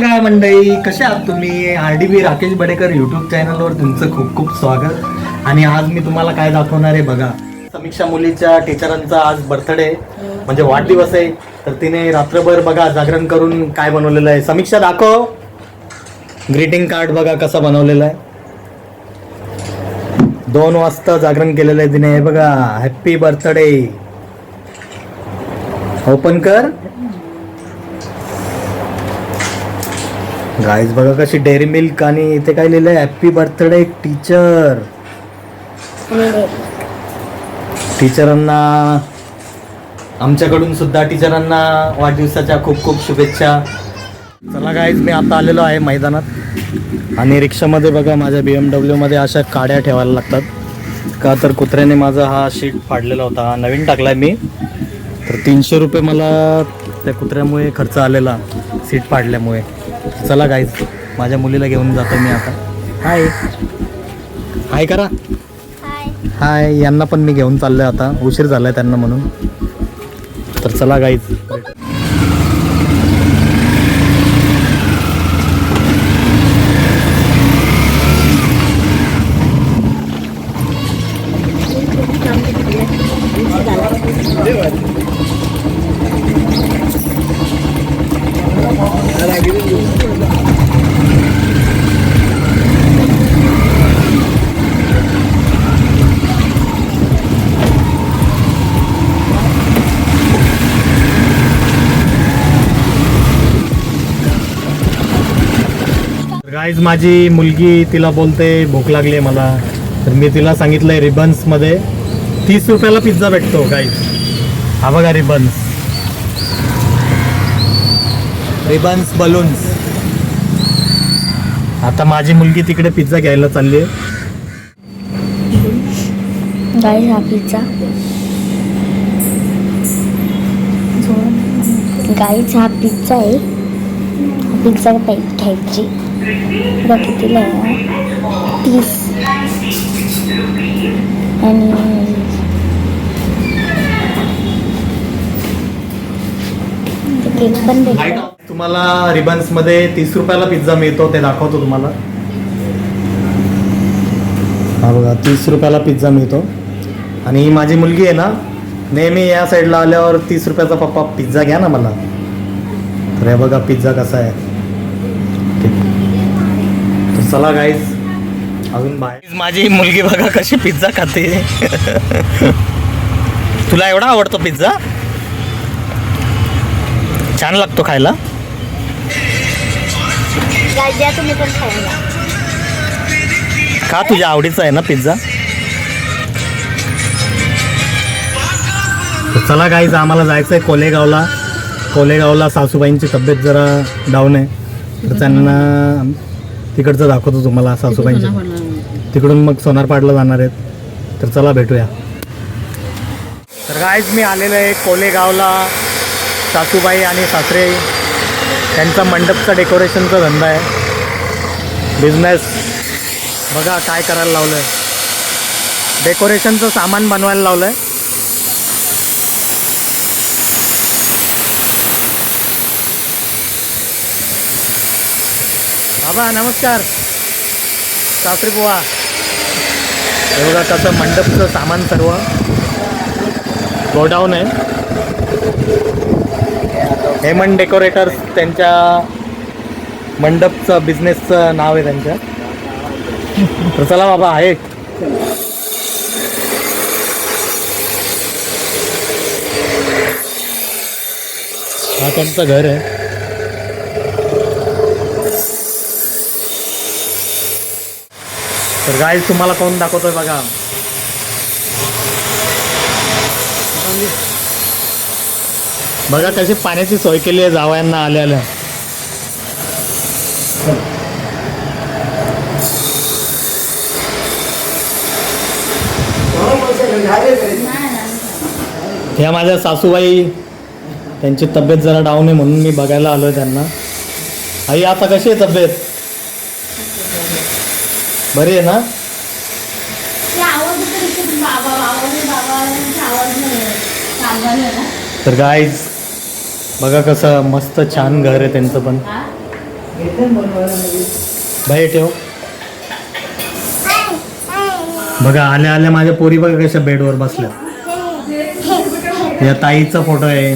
सगळ्या मंडळी कसे आहात तुम्ही? R D B Rakesh Badekar YouTube चॅनलवर तुमचं खूप खूप स्वागत. आणि आज मी तुम्हाला काय दाखवणार आहे बघा. समीक्षा मुलीच्या टीचरांचा आज बर्थडे म्हणजे वाढदिवस आहे. तर तिने रात्रभर बघा जागरण करून काय बनवलेलं आहे. समीक्षा दाखव. ग्रीटिंग कार्ड बघा कसं बनवलेलं आहे. दोन वाजता जागरण केलेलं आहे तिने. हे बघा हॅप्पी बर्थडे ओपन कर. गाईज बघा कशी डेअरी मिल्क आणि इथे काय लिहिलंय? हॅप्पी बर्थडे टीचर टीचरांना आमच्याकडून सुद्धा टीचरांना वाढदिवसाच्या खूप खूप शुभेच्छा. चला गाईज मी आता आलेलो आहे मैदानात. आणि रिक्षामध्ये बघा माझ्या बी एम डब्ल्यूमध्ये अशा काड्या ठेवायला लागतात. का तर कुत्र्याने माझा हा शीट फाडलेला होता. हा नवीन टाकलाय मी. तर तीनशे रुपये मला त्या कुत्र्यामुळे खर्च आलेला सीट फाडल्यामुळे. चला गाईज माझ्या मुलीला घेऊन जातो मी आता. हाय हाय करा. हाय यांना पण मी घेऊन चाललोय आता. उशीर झालाय त्यांना म्हणून. तर चला गाईज आज माझी मुलगी तिला बोलते भूक लागली आहे मला. तर मी तिला सांगितलंय रिबन्समध्ये तीस रुपयाला पिझ्झा भेटतो गाईज हा बघा रिबन्स. रिबन्स बलून्स आता माझी मुलगी तिकडे पिझ्झा घ्यायला चालली आहे. गाईज हा पिझ्झा गाईज हा पिझ्झा आहे. पिझ्झा टाईप घ्यायची. बघा कितीला आहे तीस. आणि केक पण भेटतो तुम्हाला रिबन्समध्ये तीस रुपयाला पिझ्झा मिळतो ते दाखवतो तुम्हाला. हा बघा तीस रुपयाला पिझ्झा मिळतो. आणि ही माझी मुलगी आहे ना नेहमी या साईडला आल्यावर तीस रुपयाचा पप्पा पिझ्झा घ्या ना मला. तर हे बघा पिझ्झा कसा आहे. चला गाईज अजून बाहेर माझी मुलगी बघा कशी पिझ्झा खाते. तुला एवढा आवडतो पिझ्झा छान लागतो खायला. का तुझ्या आवडीचा आहे ना पिझ्झा चला गाईज आम्हाला जायचं आहे कोलेगावला. कोलेगावला सासूबाईंची तब्येत जरा डाऊन आहे. तर त्यांना तिकडचं दाखवतो तुम्हाला सासूबाईंची तिकडून मग सोनारपाडला जाणार आहेत. तर चला भेटूया. तर गाईज मी आलेलो आहे कोलेगावला. सासूबाई आणि सासरे. त्यांचा मंडपचा डेकोरेशनचा धंदा आहे. बिझनेस बघा काय करायला लावलं आहे डेकोरेशनचं सामान बनवायला लावलं आहे बाबा नमस्कार. सासरी बुवा. हे बघा कसं मंडपचं सामान सर्व. गोडाऊन आहे. हेमन डेकोरेटर्स त्यांच्या मंडपचं बिझनेसचं नाव आहे त्यांच्या तर चला बाबा आहे. हा त्यांचं घर आहे. तर गाईज तुम्हाला कोण दाखवतोय बघा. बघा कशी पाण्याची सोय केली आहे जावयांना आल्या ह्या माझ्या सासूबाई त्यांची तब्येत जरा डाऊन आहे म्हणून मी बघायला आलो आहे त्यांना. आई आता कशी आहे तब्येत? बरी आहे ना? तर गाईज बघा कसं मस्त छान घर आहे त्यांचं पण. बाई ठेव. बघा आल्या आल्या माझ्या पोरी बघा कशा बेडवर बसल्या. या ताईचा फोटो आहे.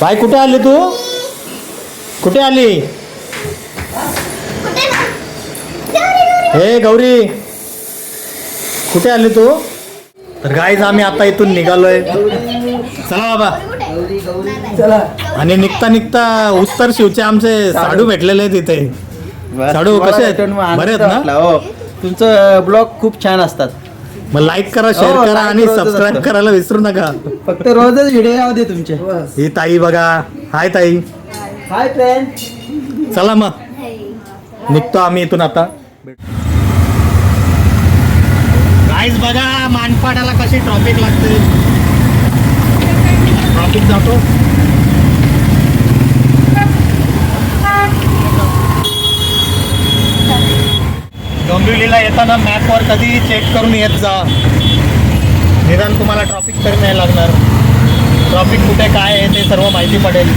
बाई कुठे आली तू? कुठे आली? हे गौरी कुठे आली तू? तर गाईज आम्ही आता इथून निघालोय. चला बाबा. आणि निघता निघता उत्तर शिवचे आमचे साडू भेटलेले आहेत इथे. साडू कसे आहेत? बरे आहेत ना? हो. तुमचं ब्लॉग खूप छान असतात. मग लाईक करा शेअर हो, करा आणि सबस्क्राईब. करायला विसरू नका. फक्त रोजच व्हिडिओ दे तुमचे. ही ताई बघा. हाय ताई. हाय फ्रेंड चला मग. निघतो आम्ही इथून आता. आज बघा मानपाडाला कशी ट्रॉफिक लागते. ट्रॉफिक जातो. डोंबिवलीला येताना मॅपवर कधी चेक करून येत जा. निदान तुम्हाला ट्रॉफिक तरी नाही लागणार. ट्रॉफिक कुठे काय आहे ते सर्व माहिती पडेल.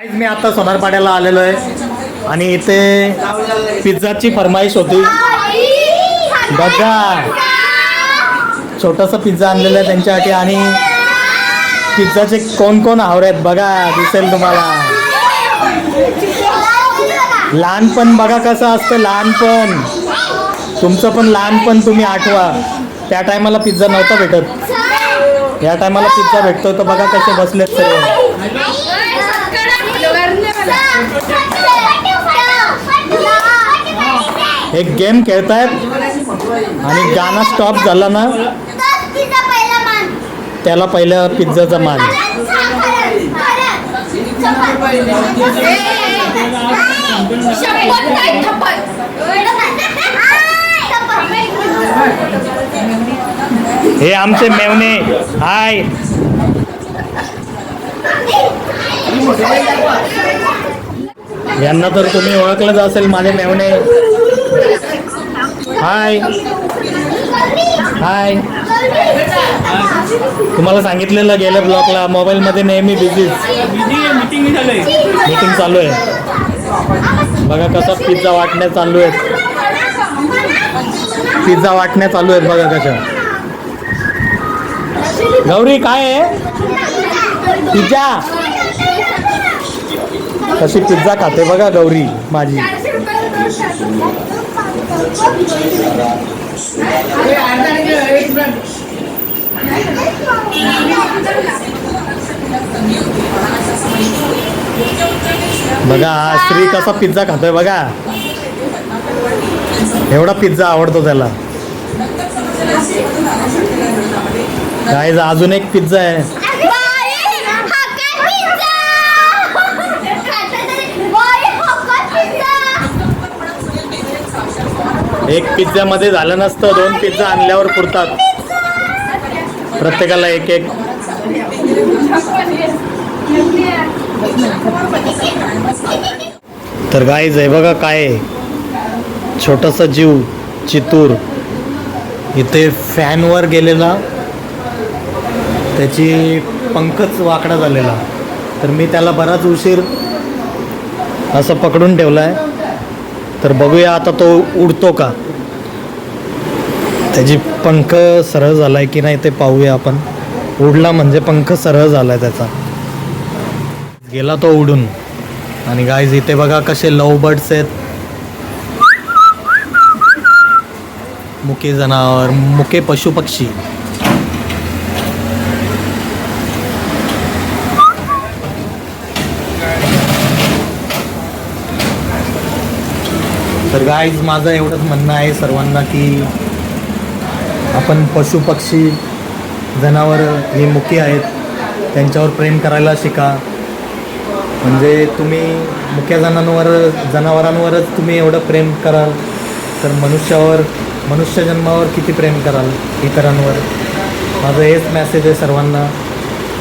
आज मी आता सोनारपाड्याला आलेलो आहे. आणि इथे पिझ्झाची फरमाईश होती. बघा. छोटासा पिझ्झा आणलेला आहे त्यांच्यासाठी आणि पिझ्झाचे कोण कोण आवर आहेत बघा दिसेल तुम्हाला. लहानपण बघा कसं असतं लहानपण. तुमचं पण लहानपण तुम्ही आठवा. त्या टायमाला पिझ्झा नव्हता भेटत. या टायमाला पिझ्झा भेटतो तर बघा कसे बसलेत सर्व एक गेम खेळतायत. आणि गाणं स्टॉप झाला ना त्याला पहिलं पिझ्झाचा मान. हे आमचे मेवणे. हाय. यांना तर तुम्ही ओळखलंच असेल माझे मेवणे. हाय हाय तुम्हाला सांगितलेलं गेल्या ब्लॉकला मोबाईलमध्ये नेहमी बिझी मीटिंग चालू आहे. बघा कसा पिझ्झा वाटण्या चालू आहेत. पिझ्झा वाटण्या चालू आहेत बघा कशा. गौरी काय आहे? पिझ्झा कशी पिझ्झा खाते बघा गौरी माझी. बघा हा श्री कसा पिझ्झा खातोय बघा. एवढा पिझ्झा आवडतो त्याला. काय अजून एक पिझ्झा आहे. एक पिझ्झामध्ये झालं नसतं दोन पिझ्झा आणल्यावर पुरतात. प्रत्येकाला एक एक. तर गाईज आहे बघा काय छोटासा जीव चितूर. इथे फॅनवर गेलेला. त्याची पंखच वाकडा झालेला. तर मी त्याला बराच उशीर असं पकडून ठेवला आहे तर बघूया आता तो उडतो का? त्याची पंख सरळ झाला आहे की नाही ते पाहूया आपण. उडला म्हणजे पंख सरळ झाला आहे त्याचा. गेला तो उडून. आणि गायज इथे बघा कसे लव बर्ड्स आहेत. मुके जनावर मुके पशुपक्षी. तर गाईज माझं एवढंच म्हणणं आहे सर्वांना की आपण पशुपक्षी जनावरं हे मुखी आहेत त्यांच्यावर प्रेम करायला शिका. म्हणजे तुम्ही मुख्या जणांवर जनावरांवरच तुम्ही एवढं प्रेम कराल तर मनुष्यावर मनुष्य जन्मावर किती प्रेम कराल इतरांवर? माझं हेच मॅसेज आहे सर्वांना.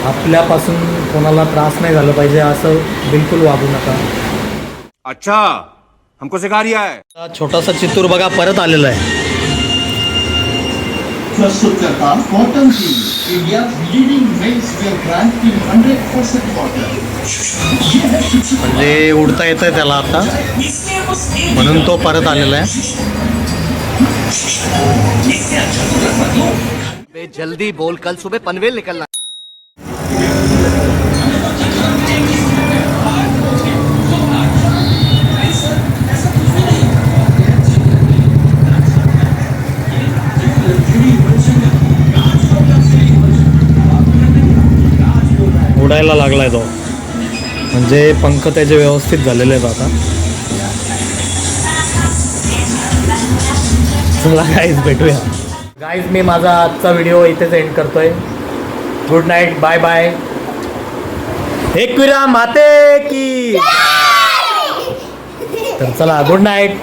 आपल्यापासून कोणाला त्रास नाही झाला पाहिजे असं बिलकुल वागू नका. अच्छा. हमको सिखा रिया है। हा छोटासा चित्तूर बघा परत आलेला आहे प्रस्तुत करता कॉटन की India leading men's wear brand hundred percent cotton है म्हणजे उडता येतंय त्याला आता. म्हणून तो परत आलेला आहे. जल्दी बोल कल सुबह पनवेल निकलना। उडायला लागलाय तो. म्हणजे पंख त्याचे व्यवस्थित झालेले आहेत आता. चला गाईज भेटूया. गाईज मी माझा आजचा व्हिडिओ इथेच एंड करतोय. Good night bye bye Ekvira माते की. तर चला गुड नाईट